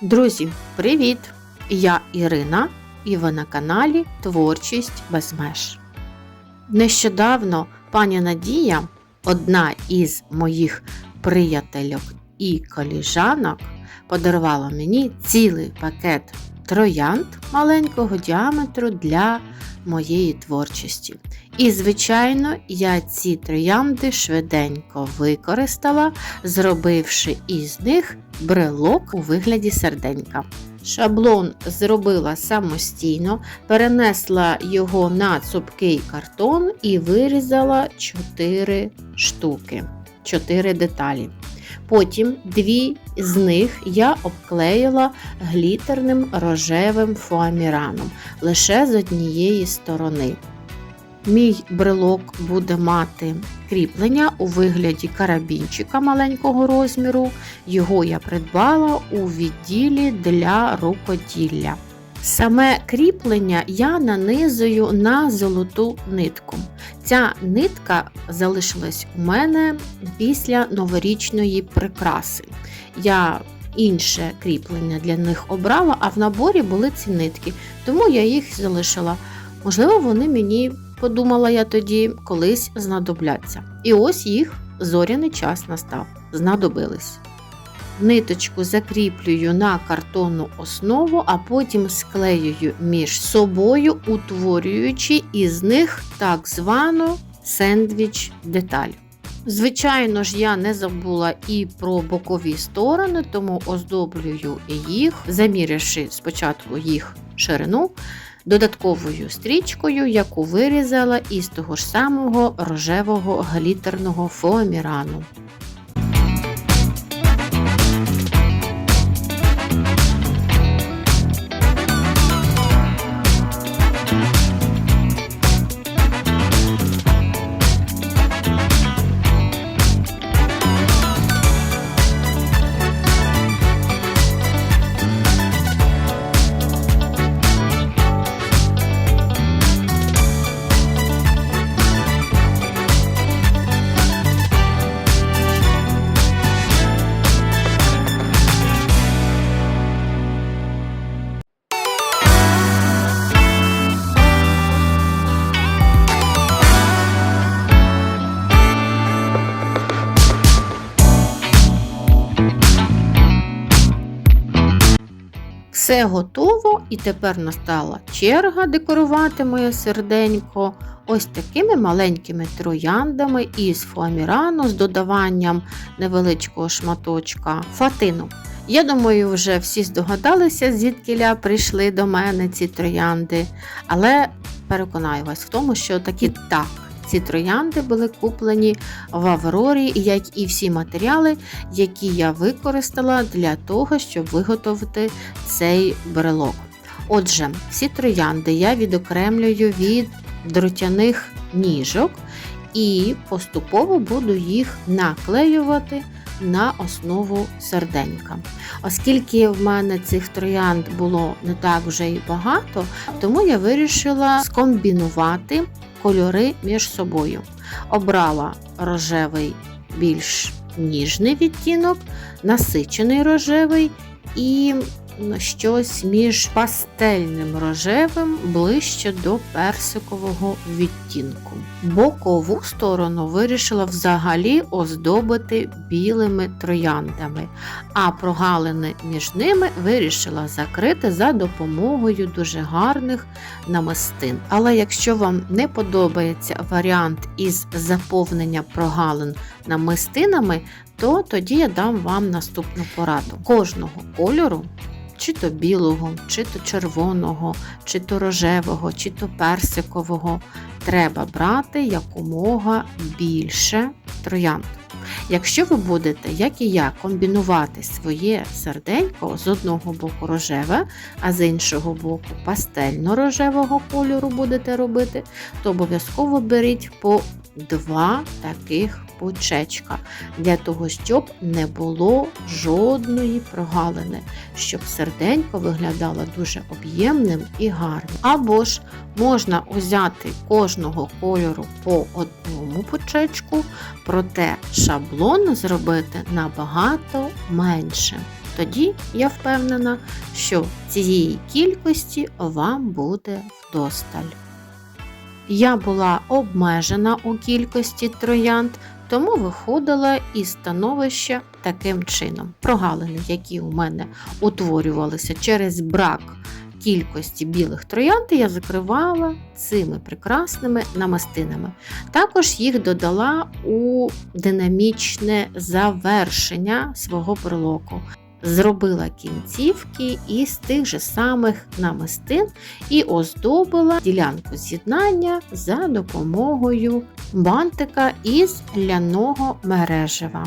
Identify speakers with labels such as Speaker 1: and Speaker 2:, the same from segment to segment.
Speaker 1: Друзі, привіт! Я Ірина і ви на каналі Творчість без меж. Нещодавно пані Надія, одна із моїх приятельок і коліжанок, подарувала мені цілий пакет троянд маленького діаметру для моєї творчості. І, звичайно, я ці троянди швиденько використала, зробивши із них брелок у вигляді серденька. Шаблон зробила самостійно, перенесла його на цупкий картон і вирізала 4 штуки, 4 деталі. Потім дві з них я обклеїла глітерним рожевим фоаміраном лише з однієї сторони. Мій брелок буде мати кріплення у вигляді карабінчика маленького розміру. Його я придбала у відділі для рукоділля. Саме кріплення я нанизую на золоту нитку. Ця нитка залишилась у мене після новорічної прикраси. Я інше кріплення для них обрала, а в наборі були ці нитки, тому я їх залишила. Можливо, вони мені, подумала я тоді, колись знадобляться. І ось їх зоряний час настав, знадобились. Ниточку закріплюю на картонну основу, а потім склеюю між собою, утворюючи із них так звану сендвіч деталь. Звичайно ж, я не забула і про бокові сторони, тому оздоблюю їх, замірявши спочатку їх ширину додатковою стрічкою, яку вирізала із того ж самого рожевого глітерного фоамірану. Все готово, і тепер настала черга декорувати моє серденько ось такими маленькими трояндами із фоамірану з додаванням невеличкого шматочка фатину. Я думаю, вже всі здогадалися, звідкиля прийшли до мене ці троянди, але переконаю вас в тому, що таки так. Ці троянди були куплені в Аврорі, як і всі матеріали, які я використала для того, щоб виготовити цей брелок. Отже, всі троянди я відокремлюю від дротяних ніжок і поступово буду їх наклеювати на основу серденька. Оскільки в мене цих троянд було не так вже і багато, тому я вирішила скомбінувати кольори між собою. Обрала рожевий більш ніжний відтінок, насичений рожевий і щось між пастельним рожевим ближче до персикового відтінку. Бокову сторону вирішила взагалі оздобити білими трояндами, а прогалини між ними вирішила закрити за допомогою дуже гарних намистин. Але якщо вам не подобається варіант із заповнення прогалин намистинами, то тоді я дам вам наступну пораду. Кожного кольору чи то білого, чи то червоного, чи то рожевого, чи то персикового, треба брати якомога більше троянд. Якщо ви будете, як і я, комбінувати своє серденько з одного боку рожеве, а з іншого боку пастельно-рожевого кольору будете робити, то обов'язково беріть по два таких пучечка, для того, щоб не було жодної прогалини, щоб серденько виглядало дуже об'ємним і гарним. Або ж можна взяти кожного кольору по одному пучечку, проте шаблон зробити набагато менше. Тоді я впевнена, що цієї кількості вам буде вдосталь. Я була обмежена у кількості троянд, тому виходила із становища таким чином. Прогалини, які у мене утворювалися через брак кількості білих троянд, я закривала цими прекрасними намистинами. Також їх додала у динамічне завершення свого брелоку. Зробила кінцівки із тих же самих намистин і оздобила ділянку з'єднання за допомогою бантика із ляного мережева.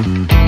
Speaker 1: Mm-hmm.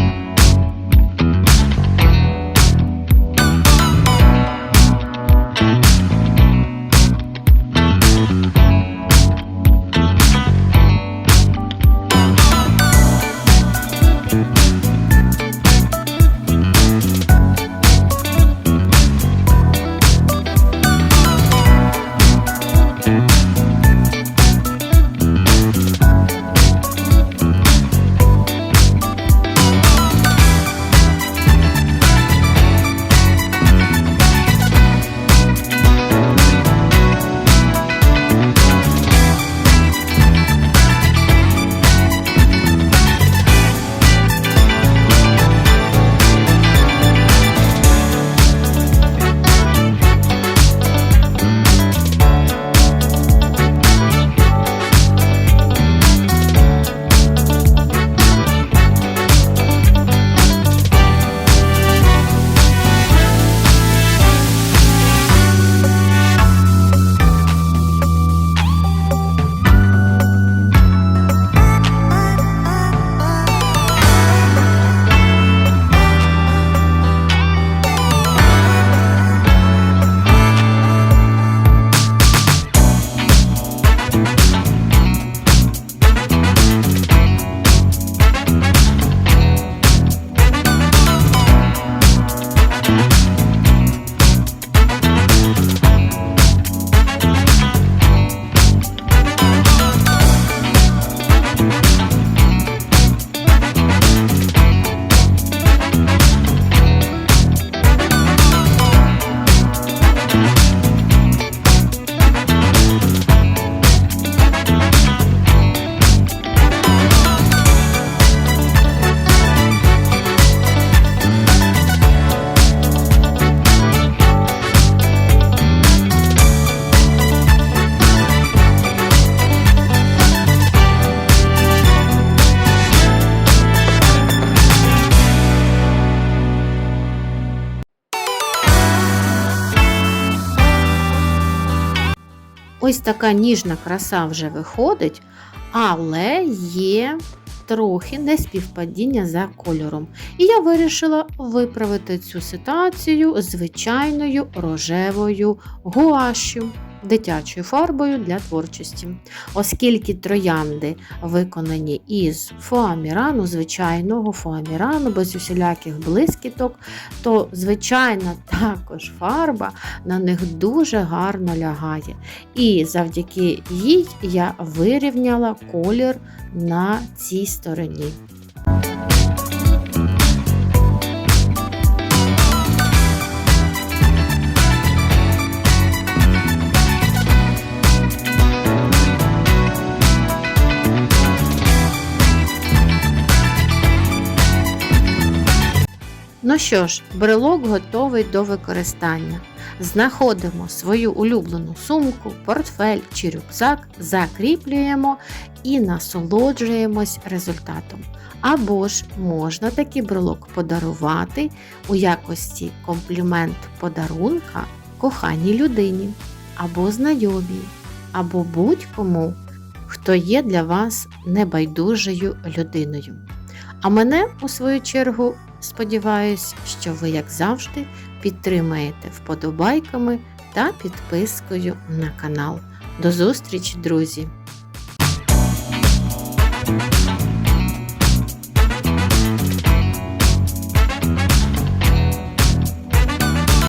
Speaker 1: Ось така ніжна краса вже виходить, але є трохи неспівпадіння за кольором. І я вирішила виправити цю ситуацію звичайною рожевою гуашю, дитячою фарбою для творчості. Оскільки троянди виконані із фоамірану, звичайного фоамірану, без усіляких блискіток, то звичайна також фарба на них дуже гарно лягає. І завдяки їй я вирівняла колір на цій стороні. Ну що ж, брелок готовий до використання. Знаходимо свою улюблену сумку, портфель чи рюкзак, закріплюємо і насолоджуємось результатом. Або ж можна такий брелок подарувати у якості комплімент подарунка коханій людині, або знайомій, або будь-кому, хто є для вас небайдужою людиною. А мене, у свою чергу, сподіваюсь, що ви, як завжди, підтримаєте вподобайками та підпискою на канал. До зустрічі, друзі!